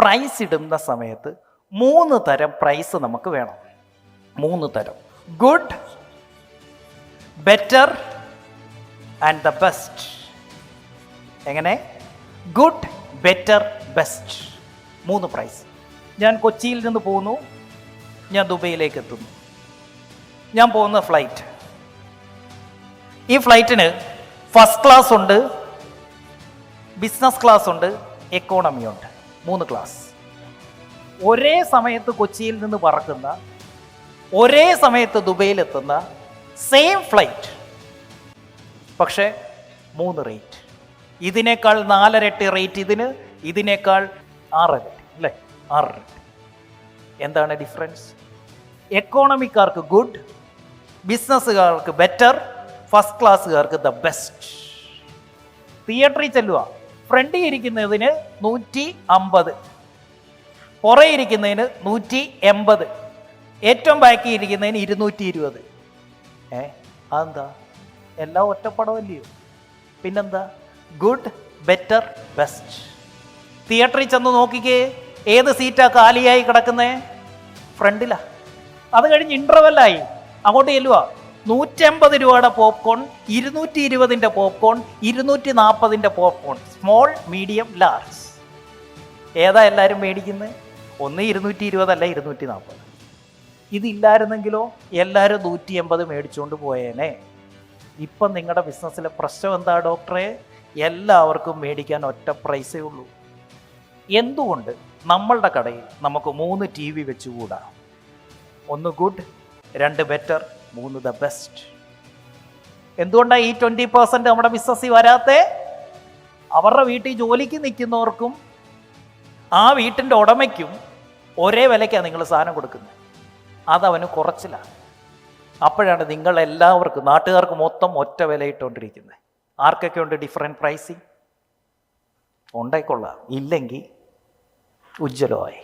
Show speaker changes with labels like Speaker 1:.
Speaker 1: Price ഇടുന്ന സമയത്ത് മൂന്ന് തരം പ്രൈസ് നമുക്ക് വേണം. മൂന്ന് തരം. Good better and the best എങ്ങനെ? ഗുഡ് ബെറ്റർ ബെസ്റ്റ് മൂന്ന് പ്രൈസ് ഞാൻ കൊച്ചിയിൽ നിന്ന് പോകുന്നു. ഞാൻ ദുബൈയിലേക്ക് എത്തുന്നു. ഞാൻ പോകുന്ന ഫ്ലൈറ്റ് ഈ ഫ്ലൈറ്റിന് ഫസ്റ്റ് ക്ലാസ് ഉണ്ട് ബിസിനസ് ക്ലാസ് ഉണ്ട് എക്കോണമി ഉണ്ട്. മൂന്ന് ക്ലാസ് ഒരേ സമയത്ത് കൊച്ചിയിൽ നിന്ന് പറക്കുന്ന ഒരേ സമയത്ത് ദുബൈയിലെത്തുന്ന സെയിം ഫ്ലൈറ്റ് പക്ഷേ മൂന്ന് റേറ്റ് ഇതിനേക്കാൾ നാലരട്ടി റേറ്റ് ഇതിന് ഇതിനേക്കാൾ ആറരട്ടി അല്ലേ? ആറരട്ടി എന്താണ് ഡിഫറൻസ് എക്കോണമിക്കാർക്ക് ഗുഡ് ബിസിനസ്സുകാർക്ക് ബെറ്റർ ഫസ്റ്റ് ക്ലാസ്സുകാർക്ക് ദ ബെസ്റ്റ് തിയേറ്ററിൽ ചെല്ലുക ഫ്രണ്ടിൽ ഇരിക്കുന്നതിന് നൂറ്റി അമ്പത് പുറേ ഇരിക്കുന്നതിന് നൂറ്റി എൺപത് ഏറ്റവും ബാക്കി ഇരിക്കുന്നതിന് ഇരുന്നൂറ്റി ഇരുപത് ഏ അതെന്താ? എല്ലാം ഒറ്റപ്പടമല്ലയോ പിന്നെന്താ? ഗുഡ് ബെറ്റർ ബെസ്റ്റ് തിയേറ്ററിൽ ചെന്ന് നോക്കിക്കേ ഏത് സീറ്റാ കാലിയായി കിടക്കുന്നേ? ഫ്രണ്ടിലാ. അത് കഴിഞ്ഞ് ഇന്റർവെല്ലായി അങ്ങോട്ട് ചെല്ലുക നൂറ്റമ്പത് രൂപയുടെ പോപ്കോൺ ഇരുന്നൂറ്റി ഇരുപതിന്റെ പോപ്കോൺ ഇരുന്നൂറ്റി നാൽപ്പതിന്റെ പോപ്കോൺ. Small medium large. ഏതാ എല്ലാവരും മേടിക്കുന്നത്? ഒന്ന് ഇരുന്നൂറ്റി ഇരുപതല്ല ഇരുന്നൂറ്റി നാൽപ്പത് ഇതില്ലായിരുന്നെങ്കിലോ? എല്ലാവരും നൂറ്റി എൺപത് മേടിച്ചുകൊണ്ട് പോയേനെ. ഇപ്പം നിങ്ങളുടെ ബിസിനസ്സിലെ പ്രശ്നം എന്താ ഡോക്ടറെ? എല്ലാവർക്കും മേടിക്കാൻ ഒറ്റ പ്രൈസേ ഉള്ളൂ. എന്തുകൊണ്ട്? നമ്മളുടെ കടയിൽ നമുക്ക് മൂന്ന് ടി വി വെച്ചുകൂടാ. ഒന്ന് ഗുഡ് രണ്ട് ബെറ്റർ മൂന്ന് ദ ബെസ്റ്റ് എന്തുകൊണ്ടാണ് ഈ ട്വന്റി പെർസെന്റ് നമ്മുടെ ബിസിനസ്സിൽ വരാത്തെ? അവരുടെ വീട്ടിൽ ജോലിക്ക് നിൽക്കുന്നവർക്കും ആ വീട്ടിന്റെ ഉടമയ്ക്കും ഒരേ വിലയ്ക്കാണ് നിങ്ങൾ സാധനം കൊടുക്കുന്നത്. അതവന് കുറച്ചിലാണ് അപ്പോഴാണ് നിങ്ങൾ എല്ലാവർക്കും നാട്ടുകാർക്ക് മൊത്തം ഒറ്റ വില ഇട്ടുകൊണ്ടിരിക്കുന്നത് ആർക്കൊക്കെ ഉണ്ട് ഡിഫറെന്റ് പ്രൈസിങ് ഉണ്ടായിക്കൊള്ളാം ഇല്ലെങ്കിൽ ഉജ്ജ്വലമായി.